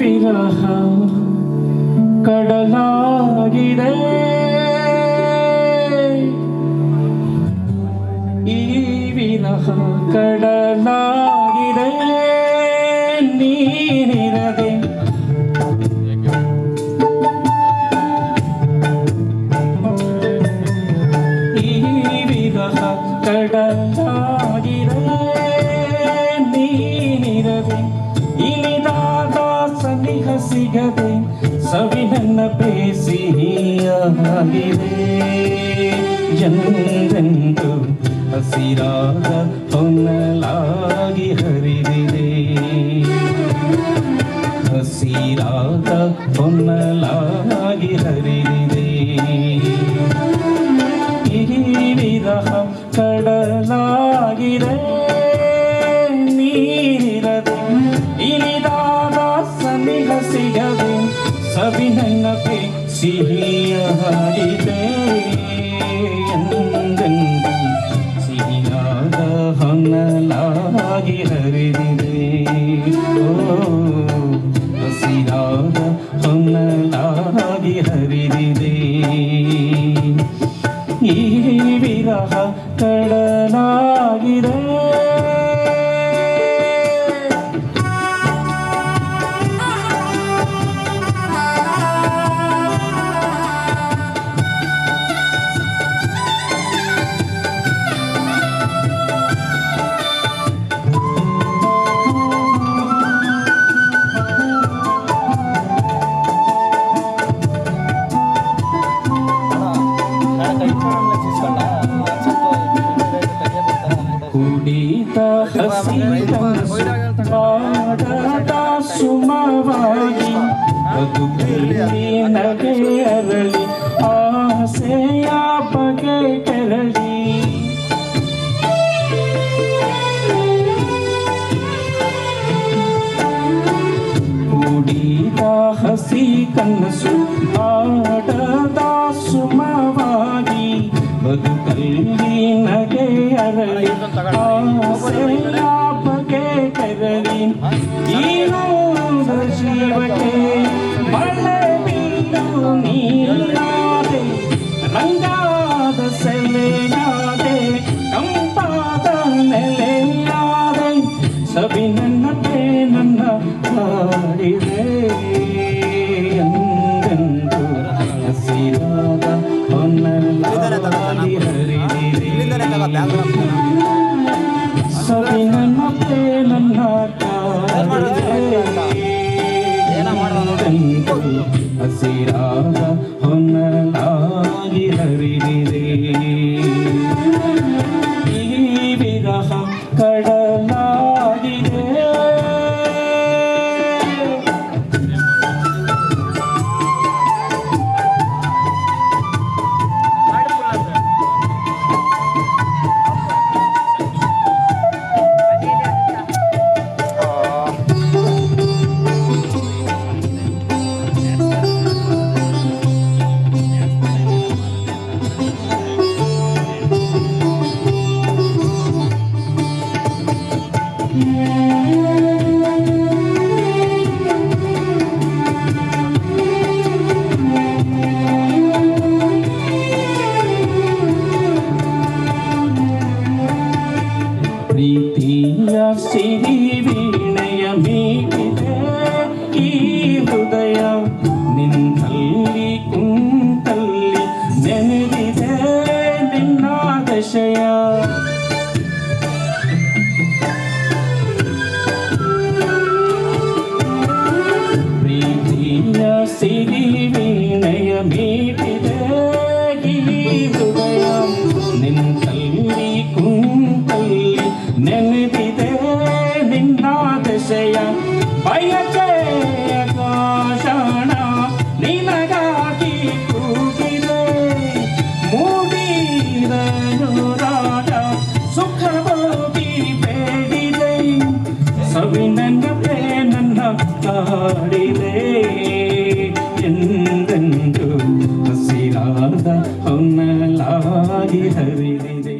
ವಿರಹ ಕಡಲಾಗಿದೆ ಈ ವಿರಹ ಕಡಲಾಗಿದೆ ನೀರಿರದೆ ಈ ವಿರಹ ಕಡಲ ಸನಿಹ ಸಿಗದೆ ಸವಿನನ್ನ ಬೇಸಿಯಾಗಿದೆ ಎಂದೆಂದು ಹಸಿರಾದ ಹೊನ್ನಲಾಗಿ ಹರಿದಿದೆ. ಹಸಿರಾದ ಹೊನ್ನಲಾಗಿ ಹರಿದಿದೆ. ಈ ವಿರಹ ಕಡಲಾಗಿದೆ. ಸವಿನನ್ನಪೆ ಸಿಹಿಯಾಗಿದೆ ಎಂದೆಂದು ಸಿಹಿಯಾದ ಹೊನ್ನಲಾಗಿ ಹರಿದಿದೆ. ಹಸಿರಾದ ಹೊನ್ನಲಾಗಿ ಹರಿದಿದೆ. ಈ ವಿರಹ ಕಡಲಾಗಿದೆ. ಸುಮವಾಗಿ ಬದುಕಲ್ಲಿ ನಗೆ ಅರಳಿ ಆಸೆಯ ಬಗೆ ಕೆರಳಿ ಕುಡಿದ ಹಸಿ ಕನಸು ಆಡದ ಸುಮವಾಗಿ ಬದುಕಲ್ಲಿ ನಗೆ ಅರಳಿ ಆಸೆಯ ಬಗೆ மகளின் ஈரோடு சிவட்டே மலபிந்து நீராதே ரங்காத செல்லையாதே கம்பாத நெல்லையாதே சபி நன்னே நன்ன பாடிதே சிராத ஒன்னல்லாடி ஹரிதிரே சபி நன்ன Sidi ಸವಿನನ್ನತೆ ನನ್ನ ಕಾಡಿದೆ ಎಂದೆಂದು ಹಸಿರಾದ ಹೊನ್ನಲಾಗಿ ಹರಿದಿದೆ